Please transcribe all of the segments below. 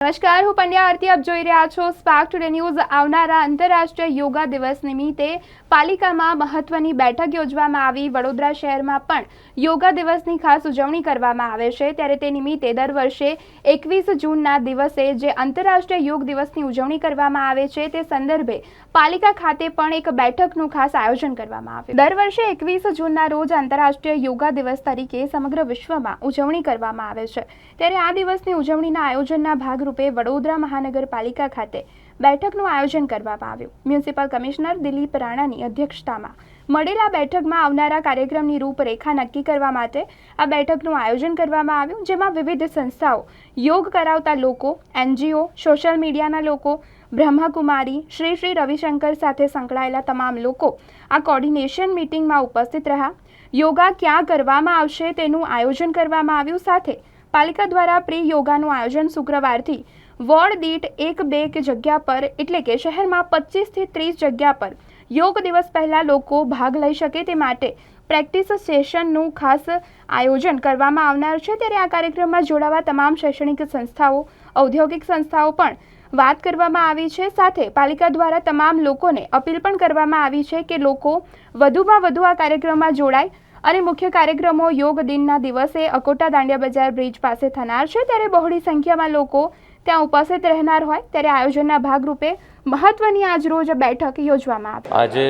નમસ્કાર, હું પંડ્યા આરતી. આપ જોઈ રહ્યા છો સ્પાર્ક ટુડે ન્યૂઝ આવનારા આંતરરાષ્ટ્રીય યોગા દિવસ નિમિત્તે પાલિકામાં મહત્વની બેઠક યોજવામાં આવી. વડોદરા શહેરમાં પણ યોગા દિવસની ખાસ ઉજવણી કરવામાં આવે છે. ત્યારે તે નિમિત્તે દર વર્ષે એકવીસ જૂનના દિવસે જે આંતરરાષ્ટ્રીય યોગ દિવસની ઉજવણી કરવામાં આવે છે, તે સંદર્ભે પાલિકા ખાતે પણ એક બેઠકનું ખાસ આયોજન કરવામાં આવ્યું. દર વર્ષે એકવીસ જૂનના રોજ આંતરરાષ્ટ્રીય યોગા દિવસ તરીકે સમગ્ર વિશ્વમાં ઉજવણી કરવામાં આવે છે. ત્યારે આ દિવસની ઉજવણીના આયોજનના ભાગરૂપે વડોદરા મહાનગરપાલિકા ખાતે બેઠકનું આયોજન કરવામાં આવ્યું. મ્યુનિસિપલ કમિશનર દિલીપ રાણાની અધ્યક્ષતામાં મળેલા બેઠકમાં આવનારા કાર્યક્રમની રૂપરેખા નક્કી કરવા માટે આ બેઠકનું આયોજન કરવામાં આવ્યું, જેમાં વિવિધ સંસ્થાઓ, યોગ કરાવતા લોકો, એનજીઓ, સોશિયલ મીડિયાના લોકો, બ્રહ્માકુમારી, શ્રી શ્રી રવિશંકર સાથે સંકળાયેલા તમામ લોકો આ કોર્ડિનેશન મિટિંગમાં ઉપસ્થિત રહ્યા. યોગા ક્યાં કરવામાં આવશે તેનું આયોજન કરવામાં આવ્યું સાથે પાલિકા દ્વારા પ્રી યોગાનું આયોજન શુક્રવારથી વોર્ડ દીઠ એક બે જગ્યા પર, એટલે કે શહેરમાં પચીસથી ત્રીસ જગ્યા પર યોગ દિવસ પહેલાં લોકો ભાગ લઈ શકે તે માટે પ્રેક્ટિસ સેશનનું ખાસ આયોજન કરવામાં આવનાર છે. ત્યારે આ કાર્યક્રમમાં જોડાવા તમામ શૈક્ષણિક સંસ્થાઓ, ઔદ્યોગિક સંસ્થાઓ પણ વાત કરવામાં આવી છે. સાથે પાલિકા દ્વારા તમામ લોકોને અપીલ પણ કરવામાં આવી છે કે લોકો વધુમાં વધુ આ કાર્યક્રમમાં જોડાય. અને મુખ્ય કાર્યક્રમો યોગ દિનના દિવસે અકોટા દાંડિયા બજાર બ્રિજ પાસે થનાર છે. ત્યારે બહોળી સંખ્યામાં લોકો ત્યાં ઉપસ્થિત રહેનાર હોય. ત્યારે આયોજનના ભાગરૂપે મહત્વની આજરોજ બેઠક યોજવામાં આવી. આજે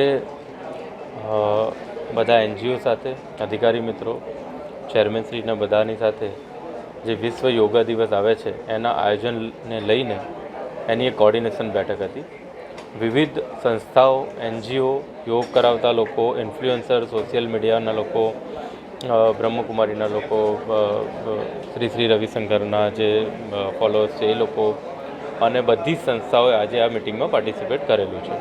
બધા એનજીઓ સાથે, અધિકારી મિત્રો ચેરમેનશ્રીના બધાની સાથે જે વિશ્વ યોગા દિવસ આવે છે, એના આયોજનને લઈને એની એક કોર્ડિનેશન બેઠક હતી. વિવિધ સંસ્થાઓ, એનજીઓ યોગ કરાવતા લોકો ઇન્ફ્લુએન્સર સોશિયલ મીડિયાના લોકો બ્રહ્મકુમારીના લોકો શ્રી શ્રી રવિશંકરના જે ફોલોઅર્સ છે એ લોકો અને બધી સંસ્થાઓએ આજે આ મિટિંગમાં પાર્ટિસિપેટ કરેલું છે.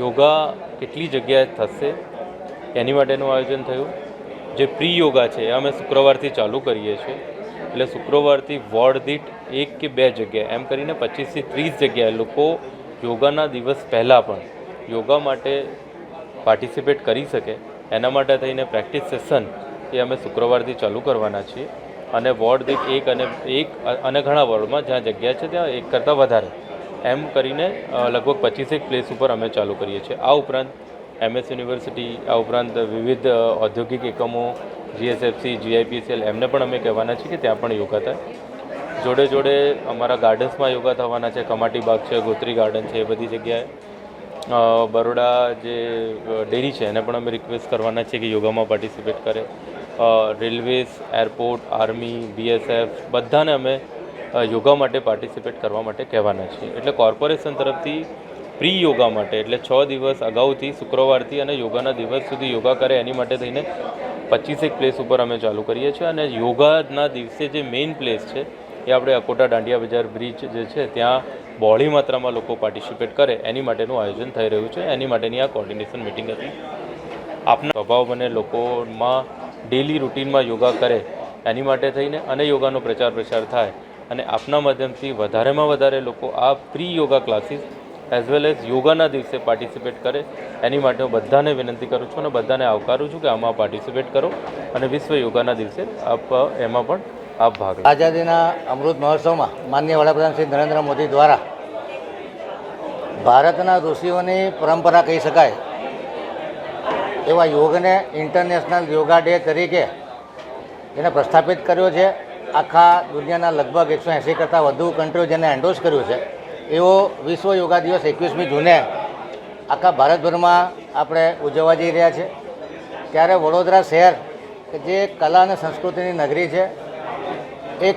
યોગા કેટલી જગ્યાએ થશે એની માટેનું આયોજન થયું. જે પ્રી યોગા છે, એ અમે શુક્રવારથી ચાલુ કરીએ છીએ. એટલે શુક્રવારથી વોર્ડ દીઠ એક કે બે જગ્યાએ, એમ કરીને પચીસથી ત્રીસ જગ્યાએ લોકો યોગાના દિવસ પહેલાં પણ યોગા માટે પાર્ટિસિપેટ કરી શકે. એના માટે થઈને પ્રેક્ટિસ સેશન એ અમે શુક્રવારથી ચાલુ કરવાના છીએ. અને વોર્ડ દીઠ એક અને એક અને ઘણા વોર્ડમાં જ્યાં જગ્યા છે ત્યાં એક કરતાં વધારે. એમ કરીને લગભગ પચીસેક પ્લેસ ઉપર અમે ચાલુ કરીએ છીએ. આ ઉપરાંત એમએસ યુનિવર્સિટી આ ઉપરાંત વિવિધ ઔદ્યોગિક એકમો જીએસએફસી જીઆઈપીસીએલ એમને પણ અમે કહેવાના છીએ કે ત્યાં પણ યોગા થાય. જોડે જોડે અમારા ગાર્ડન્સમાં યોગા થવાના છે. કમાટી બાગ છે, ગોત્રી ગાર્ડન છે, એ બધી જગ્યાએ. બરોડા જે ડેરી છે, એને પણ અમે રિક્વેસ્ટ કરવાના છીએ કે યોગામાં પાર્ટિસિપેટ કરે. રેલવેઝ એરપોર્ટ આર્મી બીએસએફ બધાને અમે યોગા માટે પાર્ટિસિપેટ કરવા માટે કહેવાના છીએ. એટલે કોર્પોરેશન તરફથી પ્રી યોગા માટે. એટલે છ દિવસ અગાઉથી શુક્રવારથી અને યોગાના દિવસ સુધી યોગા કરે એની માટે થઈને પચીસેક પ્લેસ ઉપર અમે ચાલુ કરીએ છીએ. અને યોગાના દિવસે જે મેઇન પ્લેસ છે એ આપણે અકોટા દાંડિયા બજાર બ્રિજ જે છે, ત્યાં બહોળી માત્રામાં લોકો પાર્ટિસિપેટ કરે એની માટેનું આયોજન થઈ રહ્યું છે. એની માટેની આ કોર્ડિનેશન મિટિંગ હતી. આપના સ્વભાવ બને લોકોમાં ડેલી રૂટીનમાં યોગા કરે એની માટે થઈને અને યોગાનો પ્રચાર પ્રસાર થાય અને આપના માધ્યમથી વધારેમાં વધારે લોકો આ pre yoga classes as well as યોગાના દિવસે પાર્ટિસિપેટ કરે. એની માટે હું બધાને વિનંતી કરું છું અને બધાને આવકારું છું કે આમાં પાર્ટિસિપેટ કરો અને વિશ્વ યોગાના દિવસે આપ, એમાં પણ આપ ભાગ આઝાદીના અમૃત મહોત્સવમાં માનનીય વડાપ્રધાન શ્રી નરેન્દ્ર મોદી દ્વારા ભારતના ઋષિઓની પરંપરા કહી શકાય એવા યોગને ઇન્ટરનેશનલ યોગા ડે તરીકે એને પ્રસ્થાપિત કર્યો છે. આખા દુનિયાના લગભગ એકસો એંસી કરતાં વધુ કન્ટ્રીઓ જેને એન્ડોસ કર્યું છે. એવો વિશ્વ યોગા દિવસ એકવીસમી જૂને આખા ભારતભરમાં આપણે ઉજવવા જઈ રહ્યા છે. ત્યારે વડોદરા શહેર, કે જે કલા અને સંસ્કૃતિની નગરી છે, એક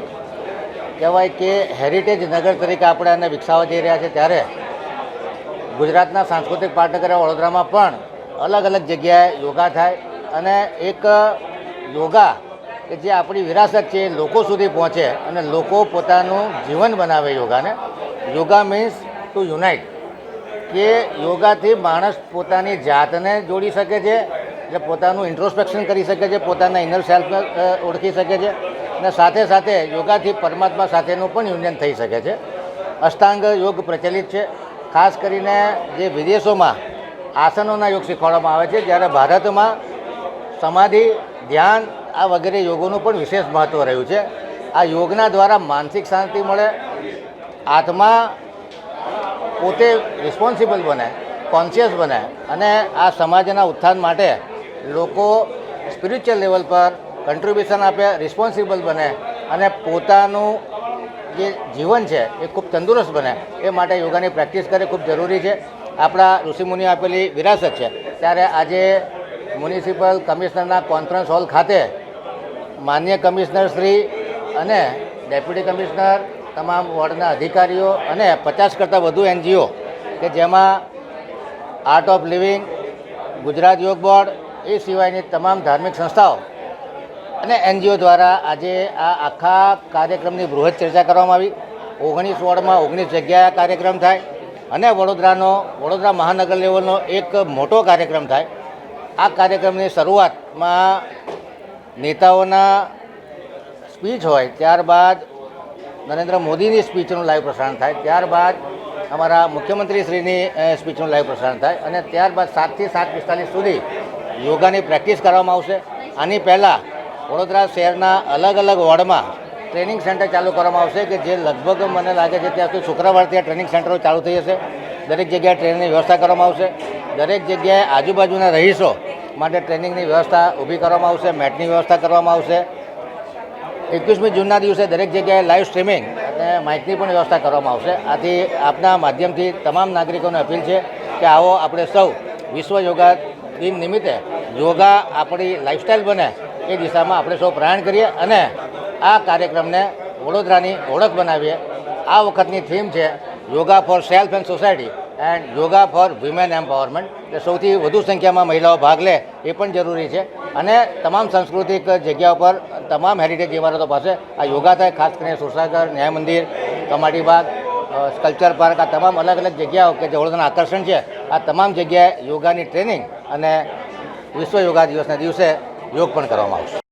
કહેવાય કે હેરિટેજ નગર તરીકે આપણે આને વિકસાવવા જઈ રહ્યા છે. ત્યારે ગુજરાતના સાંસ્કૃતિક પાટનગર વડોદરામાં પણ અલગ અલગ જગ્યાએ યોગા થાય અને એક યોગા કે જે આપણી વિરાસત છે એ લોકો સુધી પહોંચે અને લોકો પોતાનું જીવન બનાવે યોગાને. યોગા મીન્સ ટુ યુનાઇટ કે યોગાથી માણસ પોતાની જાતને જોડી શકે છે, એટલે પોતાનું ઇન્ટ્રોસ્પેક્શન કરી શકે છે, પોતાના ઇનર સેલ્ફને ઓળખી શકે છે, અને સાથે સાથે યોગાથી પરમાત્મા સાથેનું પણ યુનિયન થઈ શકે છે. અષ્ટાંગ યોગ પ્રચલિત છે. ખાસ કરીને જે વિદેશોમાં આસનોના યોગ શીખવાડવામાં આવે છે, જ્યારે ભારતમાં સમાધિ, ધ્યાન, આ વગેરે યોગોનું પણ વિશેષ મહત્ત્વ રહ્યું છે. આ યોગના દ્વારા માનસિક શાંતિ મળે આત્મા પોતે રિસ્પોન્સિબલ બને કોન્શિયસ બને અને આ સમાજના ઉત્થાન માટે લોકો સ્પિરિચ્યુઅલ લેવલ પર કન્ટ્રીબ્યુશન આપે રિસ્પોન્સિબલ બને અને પોતાનું જે જીવન છે એ ખૂબ તંદુરસ્ત બને. એ માટે યોગાની પ્રેક્ટિસ કરે ખૂબ જરૂરી છે. આપણા ઋષિમુનિ આપેલી વિરાસત છે. ત્યારે આજે મ્યુનિસિપલ કમિશનરના કોન્ફરન્સ હોલ ખાતે માન્ય કમિશનર શ્રી અને ડેપ્યુટી કમિશનર તમામ વોર્ડના અધિકારીઓ અને પચાસ કરતાં વધુ એનજીઓ કે જેમાં આર્ટ ઓફ લિવિંગ ગુજરાત યોગ બોર્ડ એ સિવાયની તમામ ધાર્મિક સંસ્થાઓ અને એનજીઓ દ્વારા આજે આ આખા કાર્યક્રમની બૃહદ ચર્ચા કરવામાં આવી. ઓગણીસ વોર્ડમાં ઓગણીસ જગ્યાએ કાર્યક્રમ થાય અને વડોદરાનો, વડોદરા મહાનગર લેવલનો એક મોટો કાર્યક્રમ થાય. આ કાર્યક્રમની શરૂઆતમાં નેતાઓના સ્પીચ હોય, ત્યારબાદ નરેન્દ્ર મોદીની સ્પીચનું લાઈવ પ્રસારણ થાય. ત્યારબાદ અમારા મુખ્યમંત્રીશ્રીની સ્પીચનું લાઈવ પ્રસારણ થાય અને ત્યારબાદ સાતથી સાત પિસ્તાલીસ સુધી યોગાની પ્રેક્ટિસ કરવામાં આવશે. આની પહેલાં વડોદરા શહેરના અલગ અલગ વોર્ડમાં ટ્રેનિંગ સેન્ટર ચાલુ કરવામાં આવશે કે જે લગભગ મને લાગે છે ત્યાં સુધી શુક્રવારથી આ ટ્રેનિંગ સેન્ટરો ચાલુ થઈ જશે. દરેક જગ્યાએ ટ્રેનિંગની વ્યવસ્થા કરવામાં આવશે. દરેક જગ્યાએ આજુબાજુના રહીશો માટે ટ્રેનિંગની વ્યવસ્થા ઊભી કરવામાં આવશે, મેટની વ્યવસ્થા કરવામાં આવશે. એકવીસમી જૂનના દિવસે દરેક જગ્યાએ લાઈવ સ્ટ્રીમિંગ અને માઇકની પણ વ્યવસ્થા કરવામાં આવશે. આથી આપના માધ્યમથી તમામ નાગરિકોને અપીલ છે કે આવો આપણે સૌ વિશ્વ યોગા દિન નિમિત્તે યોગા આપણી લાઇફસ્ટાઈલ બને એ દિશામાં આપણે સૌ પ્રયાણ કરીએ અને આ કાર્યક્રમને વડોદરાની ઓળખ બનાવીએ. આ વખતની થીમ છે yoga for self and society and yoga for women empowerment એટલે સૌથી વધુ સંખ્યામાં મહિલાઓ ભાગ લે એ પણ જરૂરી છે. અને તમામ સાંસ્કૃતિક જગ્યાઓ પર તમામ હેરિટેજ ઇમારતો પાસે આ યોગા થાય ખાસ કરીને સુરસાગર ન્યાય મંદિર કમાટી બાગ અ, પાર્ક આ તમામ અલગ અલગ જગ્યાઓ કે જે વડોદરાના આકર્ષણ છે આ તમામ જગ્યાએ યોગાની ટ્રેનિંગ અને વિશ્વ યોગા દિવસના દિવસે યોગ પણ કરવામાં આવશે.